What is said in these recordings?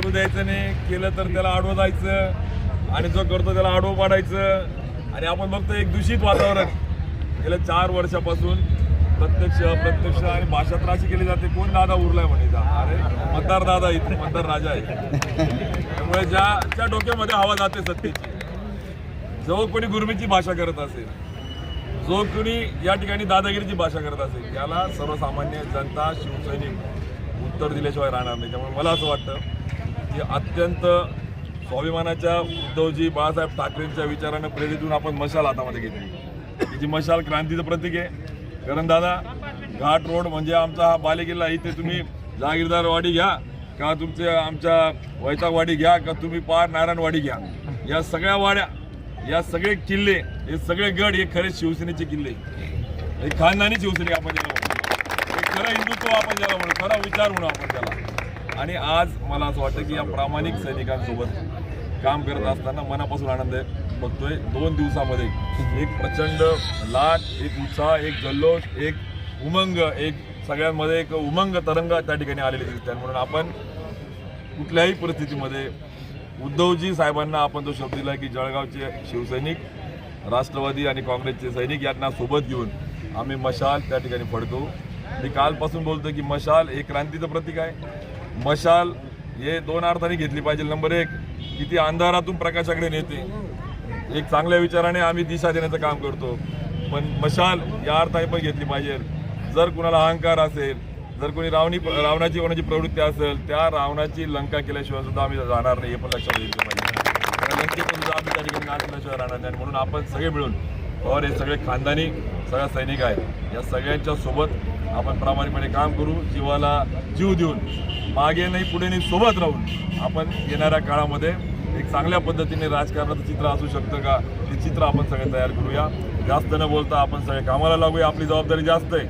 करू द्यायचं नाही. केलं तर त्याला आडवं जायचं. आणि जो करतो त्याला आडवं पाडायचं. आणि आपण बघतो एक दूषित वातावरण. गेल्या चार वर्षापासून प्रत्यक्ष अप्रत्यक्ष आणि भाषा त्राशी केली जाते. कोण दादा उरलाय म्हणायचा अरे मतदार दादा इथे मतदार राजा आहे त्यामुळे ज्या ज्या डोक्यामध्ये हवा जाते सत्तेची जो कोणी गुरमीची भाषा करत असेल जो कोणी या ठिकाणी दादागिरीची भाषा करत असेल त्याला सर्वसामान्य जनता शिवसैनिक उत्तर दिल्याशिवाय राहणार नाही. त्यामुळे मला असं वाटतं की अत्यंत स्वाभिमानाच्या उद्धवजी बाळासाहेब ठाकरेंच्या विचारानं प्रेरित होऊन आपण मशाल हातामध्ये घेतली. ही जी मशाल क्रांतीचं प्रतीक आहे. कारण दादा घाट रोड म्हणजे आमचा हा बालेकिल्ला. इथे तुम्ही जहागीरदारवाडी घ्या का तुमचे आमच्या वैतागवाडी घ्या का तुम्ही पार नारायणवाडी घ्या. या सगळ्या वाड्या या सगळे किल्ले हे सगळे गड हे खरे शिवसेनेचे किल्ले. हे खानदानी शिवसेने आपण ज्याला म्हणतो. हे खरं हिंदुत्व आपण ज्याला म्हणतो खरा विचार म्हणू आपण त्याला. आणि आज मला असं वाटतं की या प्रामाणिक सैनिकांसोबत काम करत असताना मनापासून आनंद आहे बघतोय. दोन दिवसामध्ये एक प्रचंड लाट एक उत्साह एक जल्लोष एक उमंग एक सगळ्यांमध्ये एक उमंग तरंग त्या ठिकाणी आलेली दिसतात म्हणून आपण कुठल्याही परिस्थितीमध्ये उद्धवजी साहेबांना आपण तो शब्द दिला की जळगावचे शिवसैनिक राष्ट्रवादी आणि काँग्रेसचे सैनिक यांना सोबत घेऊन आम्ही मशाल त्या ठिकाणी फडकवू. मी कालपासून बोलतो की मशाल हे क्रांतीचं प्रतीक आहे. मशाल हे दोन अर्थाने घेतली पाहिजे. नंबर एक की ती अंधारातून प्रकाशाकडे नेते. एक चांगल्या विचाराने आम्ही दिशा देण्याचं काम करतो. पण मशाल या अर्थाने पण घेतली पाहिजे. जर कुणाला अहंकार असेल जर कोणी रावणी रावणाची कोणाची प्रवृत्ती असेल त्या रावणाची लंका केल्याशिवाय सुद्धा आम्ही जाणार नाही हे पण लक्षात घेतलं पाहिजे. लंकेतून सुद्धा आम्ही त्या ठिकाणी गाठ केल्याशिवाय राहणार नाही. म्हणून आपण सगळे मिळून पवार हे सगळे खानदानी सगळ्या सैनिक आहेत या सगळ्यांच्या सोबत आपण प्रामाणिकपणे काम करू जीवाला जीव देऊन मागे नाही पुढे नाही सोबत राहून आपण येणाऱ्या काळामध्ये एक चांगल्या पद्धतीने राजकारणाचं चित्र असू शकतं का? ते चित्र आपण सगळे तयार करूया. जास्त न बोलता आपण सगळे कामाला लागूया. आपली जबाबदारी जास्त आहे.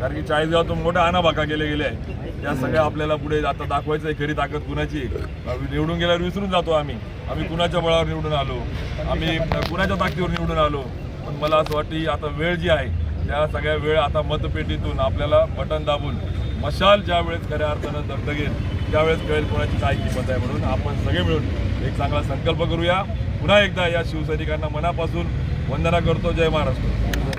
कारण की चाळीसगावातून मोठ्या आणाभाका केले गेले या त्या सगळ्या आपल्याला पुढे आता दाखवायचं आहे खरी ताकद कुणाची आम्ही निवडून गेल्यावर विसरून जातो आम्ही. आम्ही कुणाच्या बळावर निवडून आलो? आम्ही कुणाच्या ताकदीवर निवडून आलो? पण मला असं वाटतं आता वेळ जी आहे त्या सगळ्या वेळ आता मतपेटीतून आपल्याला बटन दाबून मशाल ज्या वेळेस खऱ्या अर्थानं दगदगेल त्यावेळेस कळेल कोणाची काय किंमत आहे म्हणून आपण सगळे मिळून एक चांगला संकल्प करूया. पुन्हा एकदा या शिवसैनिकांना मनापासून वंदना करतो. जय महाराष्ट्र.